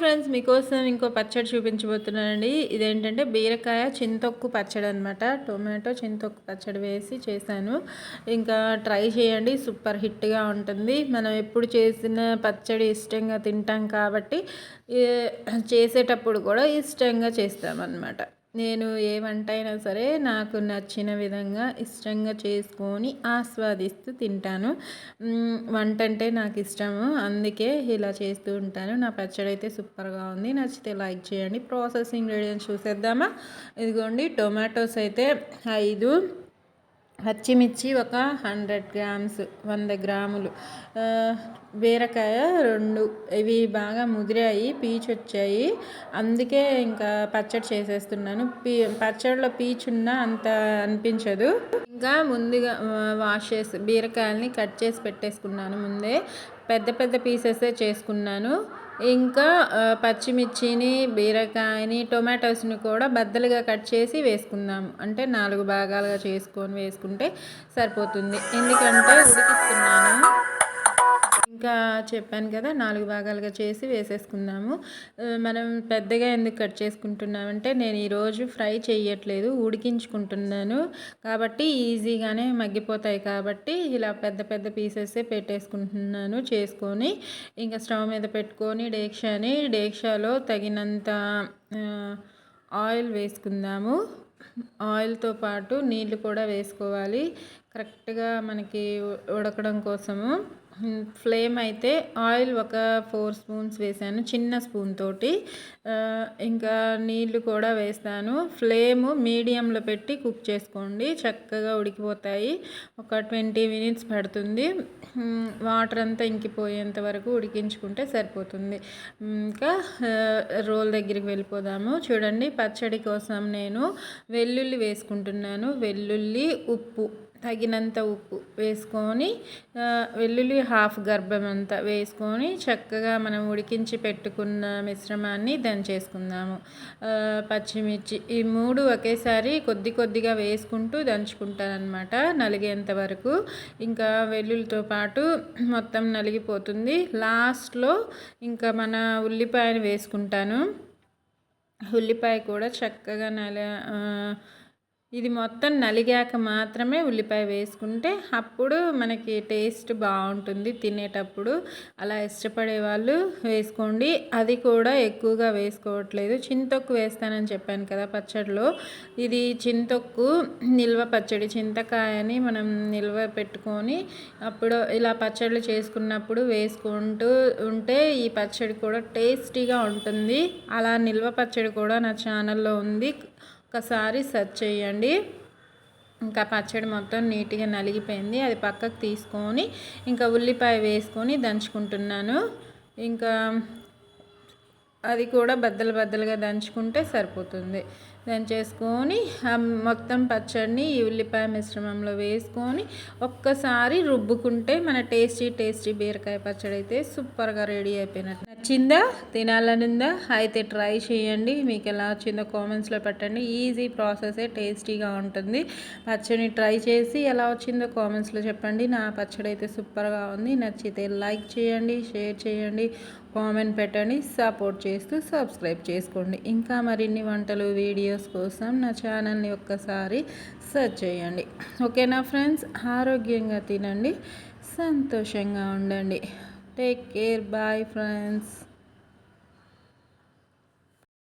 Friends మీకోసం ఇంకో పచ్చడి చూపించబోతున్నానండి. ఇదేంటంటే బీరకాయ చింతొక్కు పచ్చడి అనమాట టొమాటో చింతొక్కు పచ్చడి వేసి చేశాను. ఇంకా ట్రై చేయండి సూపర్ హిట్గా ఉంటుంది. మనం ఎప్పుడు చేసిన పచ్చడి ఇష్టంగా తింటాం కాబట్టి చేసేటప్పుడు కూడా ఇష్టంగా చేస్తామన్నమాట. నేను ఏ వంట అయినా సరే నాకు నచ్చిన విధంగా ఇష్టంగా చేసుకొని ఆస్వాదిస్తూ తింటాను. వంట అంటే నాకు ఇష్టము. అందుకే ఇలా చేస్తూ ఉంటాను. నా పచ్చడి అయితే సూపర్గా ఉంది. నచ్చితే లైక్ చేయండి. ప్రాసెస్ ఇంగ్రీడియంట్స్ చూసేద్దామా? ఇదిగోండి టొమాటోస్ అయితే ఐదు. పచ్చిమిర్చి ఒక హండ్రెడ్ గ్రామ్స్ వంద గ్రాములు. బీరకాయ రెండు. ఇవి బాగా ముదిరాయి పీచు వచ్చాయి అందుకే ఇంకా పచ్చడి చేసేస్తున్నాను. పీ పచ్చడిలో పీచున్నా అంత అనిపించదు. ఇంకా ముందుగా వాష్ చేసి బీరకాయలని కట్ చేసి పెట్టేసుకున్నాను ముందే. పెద్ద పెద్ద పీసెసే చేసుకున్నాను. ఇంకా పచ్చిమిర్చిని బీరకాయని టొమాటోస్ని కూడా బద్దలుగా కట్ చేసి వేసుకుందాము అంటే నాలుగు భాగాలుగా చేసుకొని వేసుకుంటే సరిపోతుంది. ఎందుకంటే ఉడికిస్తున్నాను. ఇంకా చెప్పాను కదా నాలుగు భాగాలుగా చేసి వేసేసుకుందాము. మనం పెద్దగా ఎందుకు కట్ చేసుకుంటున్నామంటే నేను ఈరోజు ఫ్రై చేయట్లేదు ఉడికించుకుంటున్నాను. కాబట్టి ఈజీగానే మగ్గిపోతాయి కాబట్టి ఇలా పెద్ద పెద్ద పీసెస్ పెట్టేసుకుంటున్నాను చేసుకొని. ఇంకా స్టవ్ మీద పెట్టుకొని డేక్షాని డేక్షాలో తగినంత ఆయిల్ వేసుకుందాము. ఆయిల్తో పాటు నీళ్ళు కూడా వేసుకోవాలి. కరెక్ట్గా మనకి ఉడకడం కోసము. ఫ్లేమ్ అయితే ఆయిల్ ఒక ఫోర్ స్పూన్స్ వేసాను చిన్న స్పూన్ తోటి. ఇంకా నీళ్ళు కూడా వేస్తాను. ఫ్లేమ్ మీడియంలో పెట్టి కుక్ చేసుకోండి. చక్కగా ఉడికిపోతాయి. ఒక ట్వంటీ మినిట్స్ పడుతుంది. వాటర్ అంతా ఇంకిపోయేంత వరకు ఉడికించుకుంటే సరిపోతుంది. ఇంకా రోల్ దగ్గరికి వెళ్ళిపోదాము. చూడండి పచ్చడి కోసం నేను వెల్లుల్లి వేసుకుంటున్నాను. వెల్లుల్లి ఉప్పు. తగినంత ఉప్పు వేసుకొని వెల్లుల్లి హాఫ్ గర్భం అంతా వేసుకొని చక్కగా మనం ఉడికించి పెట్టుకున్న మిశ్రమాన్ని దంచేసుకుందాము పచ్చిమిర్చి ఈ మూడు ఒకేసారి కొద్ది కొద్దిగా వేసుకుంటూ దంచుకుంటానమాట నలిగేంత వరకు. ఇంకా వెల్లుల్లితో పాటు మొత్తం నలిగిపోతుంది. లాస్ట్లో ఇంకా మన ఉల్లిపాయను వేసుకుంటాను. ఉల్లిపాయ కూడా చక్కగా నల ఇది మొత్తం నలిగాక మాత్రమే ఉల్లిపాయ వేసుకుంటే అప్పుడు మనకి టేస్ట్ బాగుంటుంది. తినేటప్పుడు అలా ఇష్టపడే వాళ్ళు వేసుకోండి. అది కూడా ఎక్కువగా వేసుకోవట్లేదు. చింతొక్కు వేస్తానని చెప్పాను కదా పచ్చడిలో. ఇది చింతొక్కు నిల్వ పచ్చడి చింతకాయని మనం నిల్వ పెట్టుకొని అప్పుడు ఇలా పచ్చళ్ళు చేసుకున్నప్పుడు వేసుకుంటూ ఉంటే ఈ పచ్చడి కూడా టేస్టీగా ఉంటుంది. అలా నిల్వ పచ్చడి కూడా నా ఛానల్లో ఉంది. ఒకసారి సెర్చ్ చేయండి. ఇంకా పచ్చడి మొత్తం నీట్గా నలిగిపోయింది. అది పక్కకు తీసుకొని ఇంకా ఉల్లిపాయ వేసుకొని దంచుకుంటున్నాను. ఇంకా అది కూడా బద్దలు బద్దలుగా దంచుకుంటే సరిపోతుంది. దంచేసుకొని మొత్తం పచ్చడిని ఈ ఉల్లిపాయ మిశ్రమంలో వేసుకొని ఒక్కసారి రుబ్బుకుంటే మన టేస్టీ టేస్టీ బీరకాయ పచ్చడి అయితే సూపర్గా రెడీ అయిపోయినట్టు నచ్చిందా? తినాలనిందా? అయితే ట్రై చేయండి. మీకు ఎలా వచ్చిందో కామెంట్స్లో పెట్టండి. ఈజీ ప్రాసెసే టేస్టీగా ఉంటుంది. పచ్చడిని ట్రై చేసి ఎలా వచ్చిందో కామెంట్స్లో చెప్పండి. నా పచ్చడి అయితే సూపర్గా ఉంది. నచ్చితే లైక్ చేయండి షేర్ చేయండి కామెంట్ పెట్టండి. సపోర్ట్ చేస్తూ సబ్స్క్రైబ్ చేసుకోండి. ఇంకా మరిన్ని వంటలు వీడియోస్ కోసం నా ఛానల్ని ఒక్కసారి సెర్చ్ చేయండి. ఓకేనా ఫ్రెండ్స్? ఆరోగ్యంగా తినండి. సంతోషంగా ఉండండి. Take care. Bye, friends.